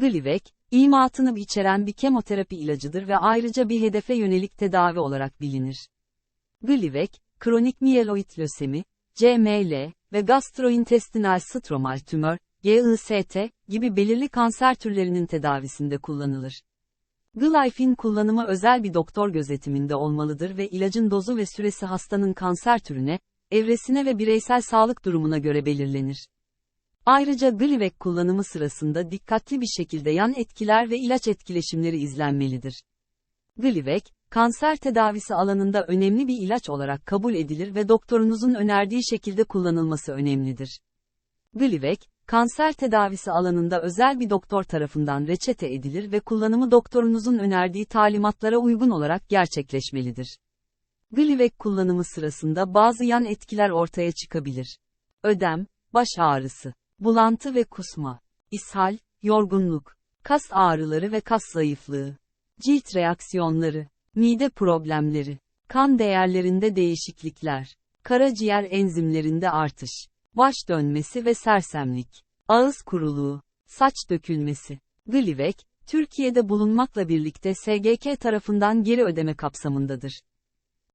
Glivec, imatını içeren bir kemoterapi ilacıdır ve ayrıca bir hedefe yönelik tedavi olarak bilinir. Glivec, kronik miyeloid lösemi, CML ve gastrointestinal stromal tümör, GIST gibi belirli kanser türlerinin tedavisinde kullanılır. Glife'in kullanımı özel bir doktor gözetiminde olmalıdır ve ilacın dozu ve süresi hastanın kanser türüne, evresine ve bireysel sağlık durumuna göre belirlenir. Ayrıca Glivec kullanımı sırasında dikkatli bir şekilde yan etkiler ve ilaç etkileşimleri izlenmelidir. Glivec, kanser tedavisi alanında önemli bir ilaç olarak kabul edilir ve doktorunuzun önerdiği şekilde kullanılması önemlidir. Glivec, kanser tedavisi alanında özel bir doktor tarafından reçete edilir ve kullanımı doktorunuzun önerdiği talimatlara uygun olarak gerçekleşmelidir. Glivec kullanımı sırasında bazı yan etkiler ortaya çıkabilir. Ödem, baş ağrısı, bulantı ve kusma, ishal, yorgunluk, kas ağrıları ve kas zayıflığı, cilt reaksiyonları, mide problemleri, kan değerlerinde değişiklikler, karaciğer enzimlerinde artış, baş dönmesi ve sersemlik, ağız kuruluğu, saç dökülmesi. Glivec, Türkiye'de bulunmakla birlikte SGK tarafından geri ödeme kapsamındadır.